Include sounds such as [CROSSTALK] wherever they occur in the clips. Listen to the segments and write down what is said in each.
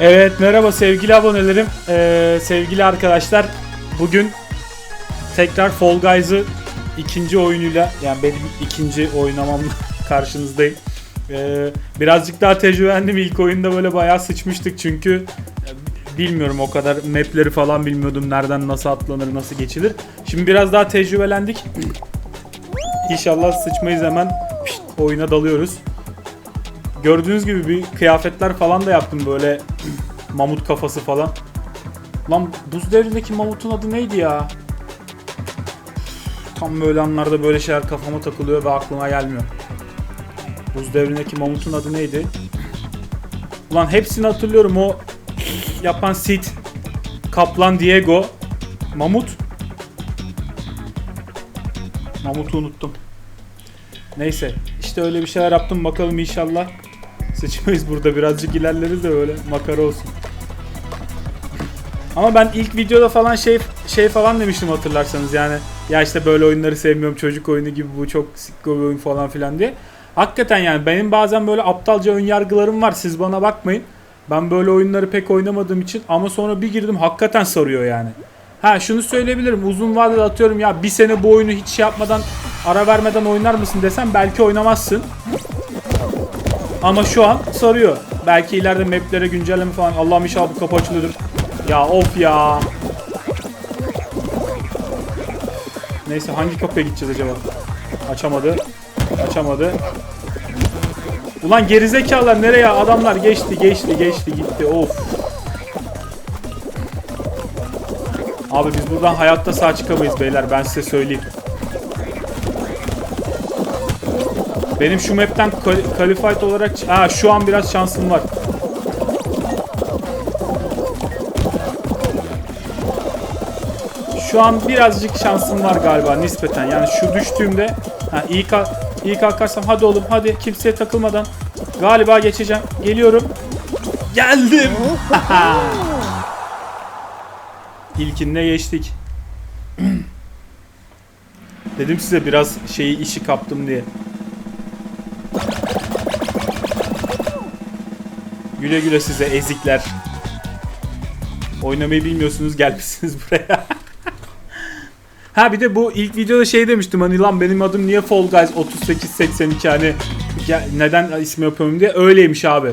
Evet merhaba sevgili abonelerim, Ee, sevgili arkadaşlar. Bugün tekrar Fall Guys'ı ikinci oyunuyla yani benim ikinci oynamamla [LAUGHS] karşınızdayım. Ee, birazcık daha tecrübelendim ilk oyunda böyle bayağı sıçmıştık çünkü bilmiyorum o kadar mapleri falan bilmiyordum nereden nasıl atlanır nasıl geçilir. Şimdi biraz daha tecrübelendik. İnşallah sıçmayız hemen pişt, oyuna dalıyoruz. Gördüğünüz gibi bir kıyafetler falan da yaptım böyle mamut kafası falan. Lan buz devrindeki mamutun adı neydi ya? Tam böyle anlarda böyle şeyler kafama takılıyor ve aklıma gelmiyor. Buz devrindeki mamutun adı neydi? Ulan hepsini hatırlıyorum o yapan Sid, Kaplan Diego, Mamut. Mamut'u unuttum. Neyse işte öyle bir şeyler yaptım bakalım inşallah sıçmayız burada birazcık ilerleriz de öyle makara olsun. Ama ben ilk videoda falan şey şey falan demiştim hatırlarsanız yani ya işte böyle oyunları sevmiyorum çocuk oyunu gibi bu çok sikko bir oyun falan filan diye. Hakikaten yani benim bazen böyle aptalca ön yargılarım var siz bana bakmayın. Ben böyle oyunları pek oynamadığım için ama sonra bir girdim hakikaten sarıyor yani. Ha şunu söyleyebilirim uzun vadede atıyorum ya bir sene bu oyunu hiç şey yapmadan ara vermeden oynar mısın desem belki oynamazsın. Ama şu an sarıyor. Belki ileride maplere güncelleme falan. Allah'ım inşallah bu kapı açılıyordur. Ya of ya. Neyse hangi kapıya gideceğiz acaba? Açamadı. Açamadı. Ulan gerizekalılar nereye? Adamlar geçti, geçti, geçti, gitti. Of. Abi biz buradan hayatta sağ çıkamayız beyler ben size söyleyeyim. Benim şu map'ten kal- qualified olarak ha şu an biraz şansım var. Şu an birazcık şansım var galiba nispeten. Yani şu düştüğümde ha iyi kalk iyi kalkarsam hadi oğlum hadi kimseye takılmadan galiba geçeceğim. Geliyorum. Geldim. [LAUGHS] İlkinde geçtik. [CLEARS THROAT] Dedim size biraz şeyi işi kaptım diye. Güle güle size ezikler. Oynamayı bilmiyorsunuz gelmişsiniz [LAUGHS] buraya. ha bir de bu ilk videoda şey demiştim hani lan benim adım niye Fall Guys 3882 hani neden ismi yapıyorum diye öyleymiş abi.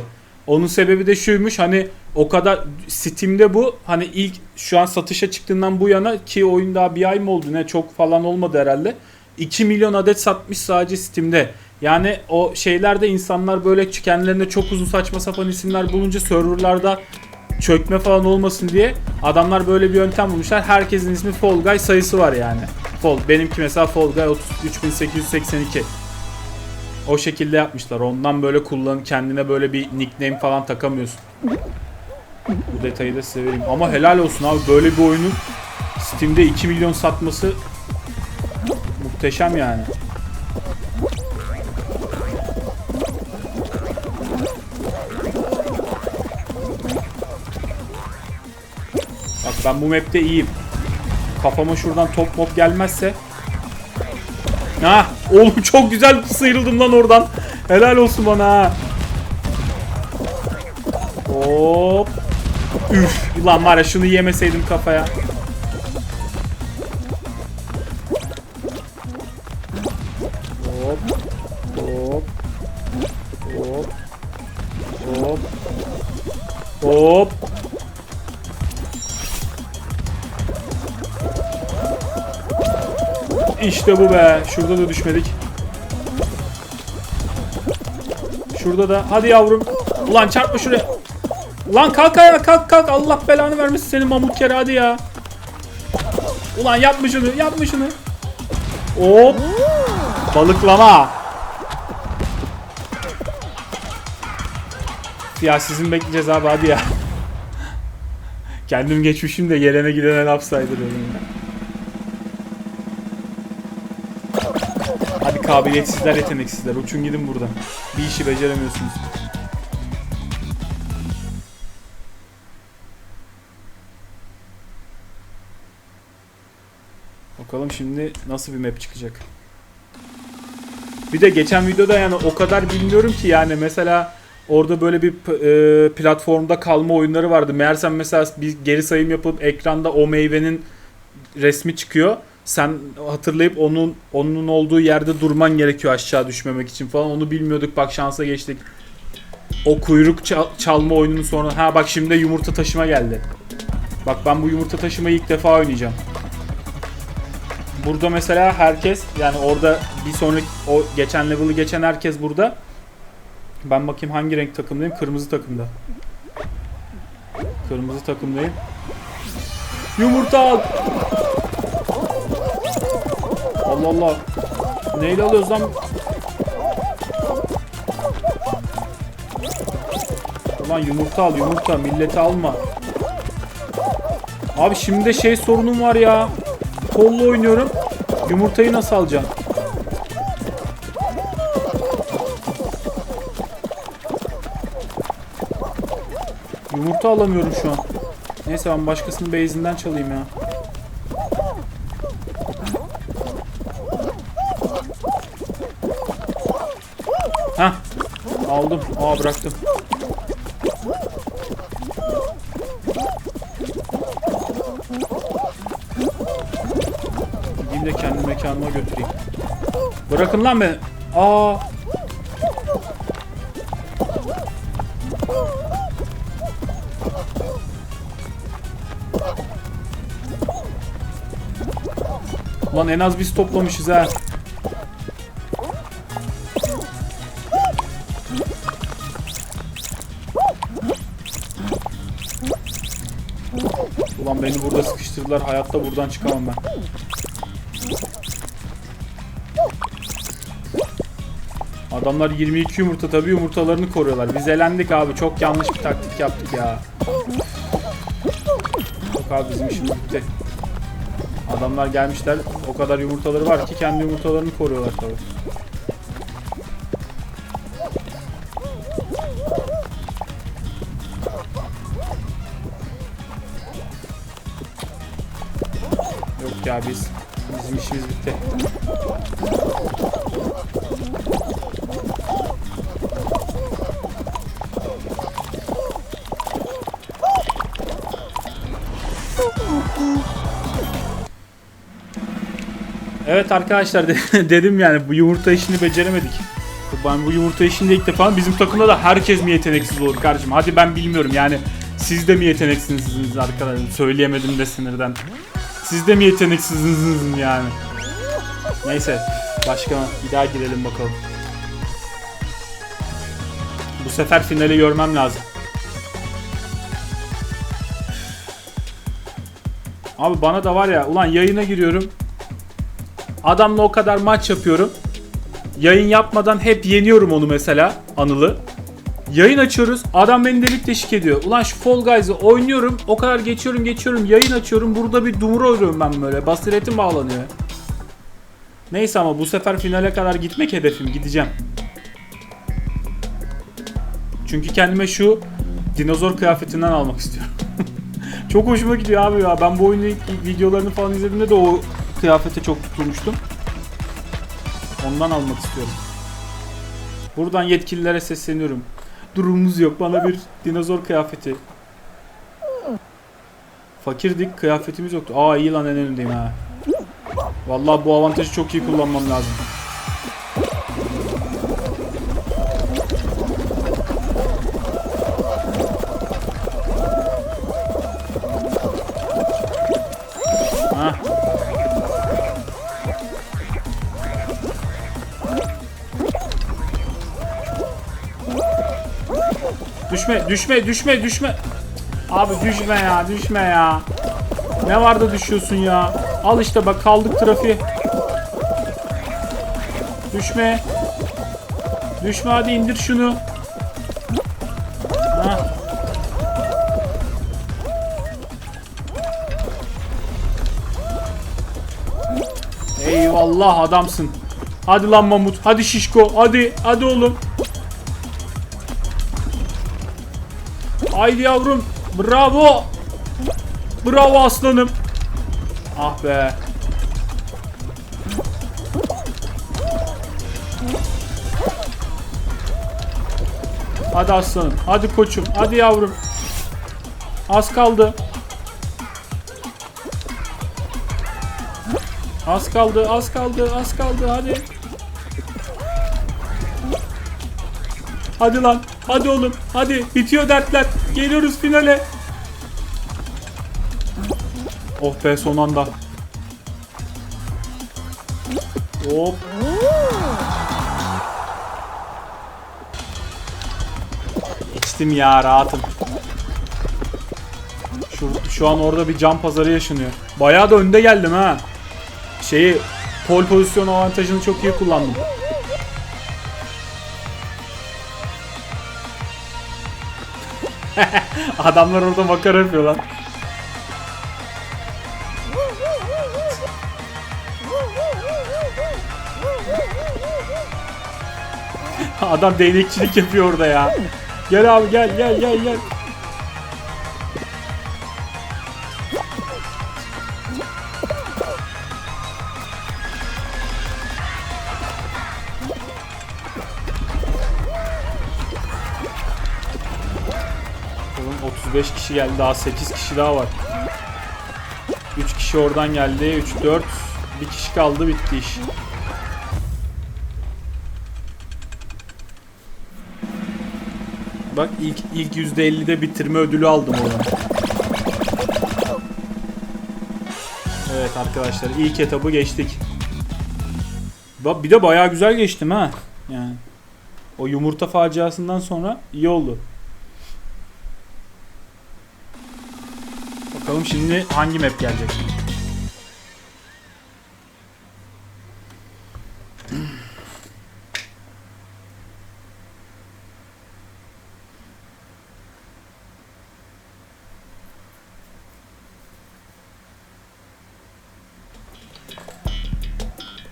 Onun sebebi de şuymuş hani o kadar Steam'de bu hani ilk şu an satışa çıktığından bu yana ki oyun daha bir ay mı oldu ne çok falan olmadı herhalde. 2 milyon adet satmış sadece Steam'de. Yani o şeylerde insanlar böyle kendilerine çok uzun saçma sapan isimler bulunca serverlarda çökme falan olmasın diye adamlar böyle bir yöntem bulmuşlar. Herkesin ismi Fall Guy sayısı var yani. Fall benimki mesela Fall Guy 33882. O şekilde yapmışlar. Ondan böyle kullan kendine böyle bir nickname falan takamıyorsun. Bu detayı da size vereyim. Ama helal olsun abi böyle bir oyunun Steam'de 2 milyon satması muhteşem yani. Ben bu map'te iyiyim. Kafama şuradan top mop gelmezse. Ha, oğlum [LAUGHS] çok güzel sıyrıldım lan oradan. Helal olsun bana. Hop. Üf. Lan var ya şunu yemeseydim kafaya. Hop. Hop. Hop. Hop. İşte bu be. Şurada da düşmedik. Şurada da. Hadi yavrum. Ulan çarpma şuraya. Ulan kalk ayağa kalk kalk. Allah belanı vermesin senin mamut kere hadi ya. Ulan yapma şunu yapma şunu. Hop. Balıklama. Ya sizin bekleyeceğiz abi hadi ya. Kendim geçmişim de gelene gidene laf saydırıyorum Hadi kabiliyetsizler, yeteneksizler. Uçun gidin buradan. Bir işi beceremiyorsunuz. Bakalım şimdi nasıl bir map çıkacak. Bir de geçen videoda yani o kadar bilmiyorum ki yani mesela Orada böyle bir e, platformda kalma oyunları vardı. Meğersem mesela bir geri sayım yapıp ekranda o meyvenin resmi çıkıyor. Sen hatırlayıp onun onun olduğu yerde durman gerekiyor aşağı düşmemek için falan. Onu bilmiyorduk. Bak şansa geçtik. O kuyruk çal- çalma oyununun sonra ha bak şimdi yumurta taşıma geldi. Bak ben bu yumurta taşımayı ilk defa oynayacağım. Burada mesela herkes yani orada bir sonraki o geçen level'ı geçen herkes burada. Ben bakayım hangi renk takımdayım? Kırmızı takımda. Kırmızı takımdayım. Yumurta al. Allah Allah. Neyle alıyoruz lan? Ulan yumurta al yumurta milleti alma. Abi şimdi de şey sorunum var ya. Kolla oynuyorum. Yumurtayı nasıl alacağım? Yumurta alamıyorum şu an. Neyse ben başkasının base'inden çalayım ya. Aldım. Aa bıraktım. Gideyim de kendi mekanıma götüreyim. Bırakın lan beni. Aa. Lan en az biz toplamışız ha. Ulan beni burada sıkıştırdılar. Hayatta buradan çıkamam ben. Adamlar 22 yumurta tabii yumurtalarını koruyorlar. Biz elendik abi. Çok yanlış bir taktik yaptık ya. Yok abi bizim işimiz bitti. Adamlar gelmişler. O kadar yumurtaları var ki kendi yumurtalarını koruyorlar tabii. Yok ya biz bizim işimiz bitti. Evet arkadaşlar de- [LAUGHS] dedim yani bu yumurta işini beceremedik. Ben bu yumurta işinde ilk defa bizim takımda da herkes mi yeteneksiz olur kardeşim? Hadi ben bilmiyorum yani siz de mi yeteneksizsiniz arkadaşlar? Söyleyemedim de sinirden. Siz de mi yeteneksizsiniz yani? Neyse başka bir daha girelim bakalım. Bu sefer finali görmem lazım. Abi bana da var ya ulan yayına giriyorum. Adamla o kadar maç yapıyorum. Yayın yapmadan hep yeniyorum onu mesela Anıl'ı. Yayın açıyoruz. Adam beni delik deşik ediyor. Ulan şu Fall Guys'ı oynuyorum. O kadar geçiyorum geçiyorum. Yayın açıyorum. Burada bir dumura oluyorum ben böyle. Basiretim bağlanıyor. Neyse ama bu sefer finale kadar gitmek hedefim. Gideceğim. Çünkü kendime şu dinozor kıyafetinden almak istiyorum. [LAUGHS] çok hoşuma gidiyor abi ya. Ben bu oyunun videolarını falan izlediğimde de o kıyafete çok tutulmuştum. Ondan almak istiyorum. Buradan yetkililere sesleniyorum. Durumumuz yok. Bana bir dinozor kıyafeti. Fakirdik. Kıyafetimiz yoktu. Aa iyi lan en önündeyim ha. Vallahi bu avantajı çok iyi kullanmam lazım. Düşme, düşme, düşme, düşme. Abi düşme ya, düşme ya. Ne var da düşüyorsun ya? Al işte bak kaldık trafiğe. Düşme. Düşme hadi indir şunu. Ha. Eyvallah adamsın. Hadi lan Mamut. Hadi Şişko. Hadi. Hadi oğlum. Haydi yavrum. Bravo. Bravo aslanım. Ah be. Hadi aslanım. Hadi koçum. Hadi yavrum. Az kaldı. Az kaldı, az kaldı, az kaldı. Hadi. Hadi lan. Hadi oğlum. Hadi. Bitiyor dertler. Geliyoruz finale. Oh be son anda. Hop. Geçtim ya rahatım. Şu, şu an orada bir cam pazarı yaşanıyor. Bayağı da önde geldim ha. Şeyi pol pozisyon avantajını çok iyi kullandım. Adamlar orada makara yapıyor lan. Adam değnekçilik yapıyor orada ya. Gel abi gel gel gel gel. Oğlum 35 kişi geldi daha 8 kişi daha var. 3 kişi oradan geldi 3 4 bir kişi kaldı bitti iş. Bak ilk ilk %50'de bitirme ödülü aldım oradan. Evet arkadaşlar ilk etabı geçtik. Bak bir de bayağı güzel geçtim ha. Yani o yumurta faciasından sonra iyi oldu. Şimdi hangi map gelecek?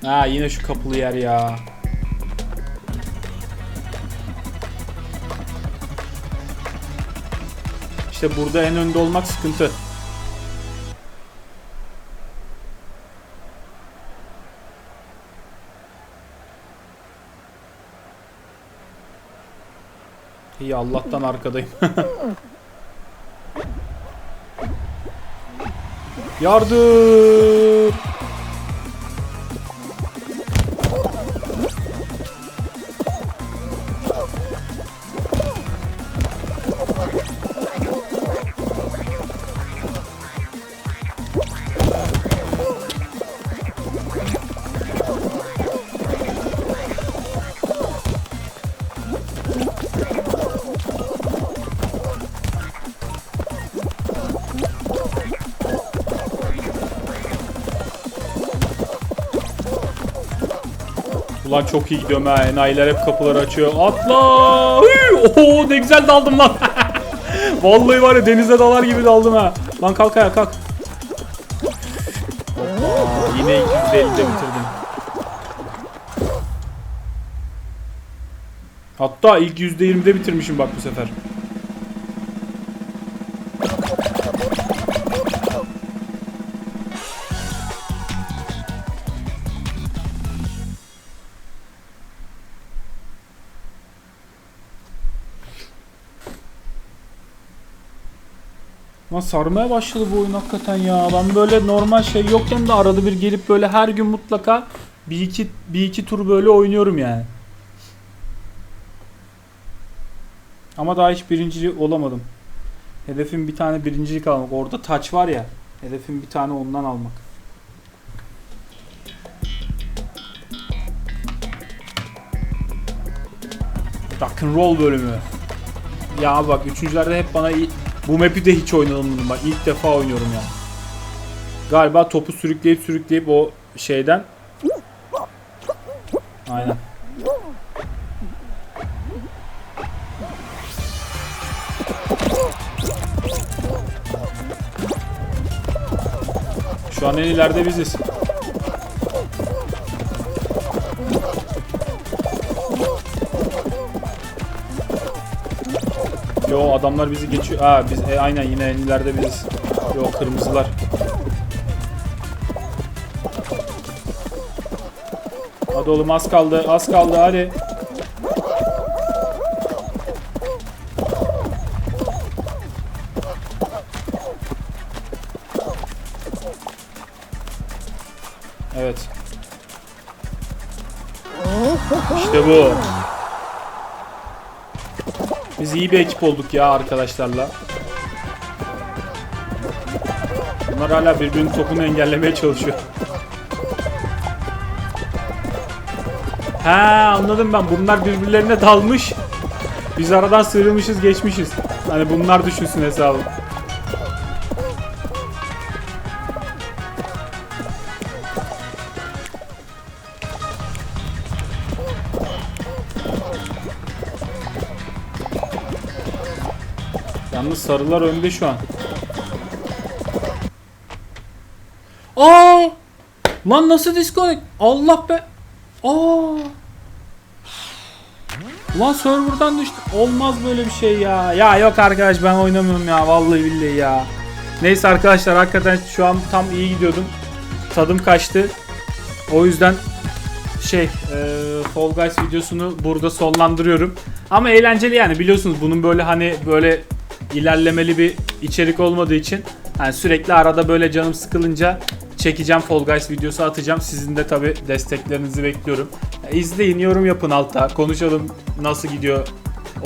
Ha yine şu kapılı yer ya. İşte burada en önde olmak sıkıntı. İyi Allah'tan arkadayım. [LAUGHS] Yardım! Ulan çok iyi gidiyorum ha. Enayiler hep kapıları açıyor. Atla! Oo ne güzel daldım lan. [LAUGHS] Vallahi var ya denize dalar gibi daldım ha. Lan kalk ayağa kalk. Hoppa, yine 250'de bitirdim. Hatta ilk %20'de bitirmişim bak bu sefer. Lan sarmaya başladı bu oyun hakikaten ya. Ben böyle normal şey yokken de arada bir gelip böyle her gün mutlaka bir iki bir iki tur böyle oynuyorum yani. Ama daha hiç birinci olamadım. Hedefim bir tane birincilik almak. Orada taç var ya. Hedefim bir tane ondan almak. Rock'n'roll bölümü. Ya bak üçüncülerde hep bana bu map'i de hiç oynamadım bak ilk defa oynuyorum ya. Galiba topu sürükleyip sürükleyip o şeyden Aynen. Şu an en ileride biziz. Yo adamlar bizi geçiyor. Aa biz e, aynen yine enlilerde biziz. Yo kırmızılar. Hadi oğlum az kaldı. Az kaldı hadi. Evet. İşte bu. Biz iyi bir ekip olduk ya arkadaşlarla. Bunlar hala birbirinin topunu engellemeye çalışıyor. Ha anladım ben. Bunlar birbirlerine dalmış. Biz aradan sıyrılmışız geçmişiz. Hani bunlar düşünsün hesabı. Yalnız sarılar önde şu an. Aa! Lan nasıl disconnect? Allah be. Aa! Lan serverdan düştü. Olmaz böyle bir şey ya. Ya yok arkadaş ben oynamıyorum ya. Vallahi billahi ya. Neyse arkadaşlar hakikaten şu an tam iyi gidiyordum. Tadım kaçtı. O yüzden şey e, Fall Guys videosunu burada sonlandırıyorum. Ama eğlenceli yani biliyorsunuz bunun böyle hani böyle ilerlemeli bir içerik olmadığı için yani sürekli arada böyle canım sıkılınca çekeceğim Fall Guys videosu atacağım. Sizin de tabi desteklerinizi bekliyorum. İzleyin, yorum yapın altta. Konuşalım nasıl gidiyor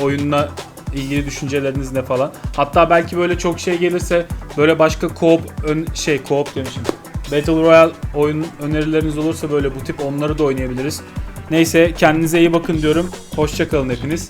oyunla ilgili düşünceleriniz ne falan. Hatta belki böyle çok şey gelirse böyle başka co-op ön, şey co-op demişim. Battle Royale oyun önerileriniz olursa böyle bu tip onları da oynayabiliriz. Neyse kendinize iyi bakın diyorum. Hoşçakalın hepiniz.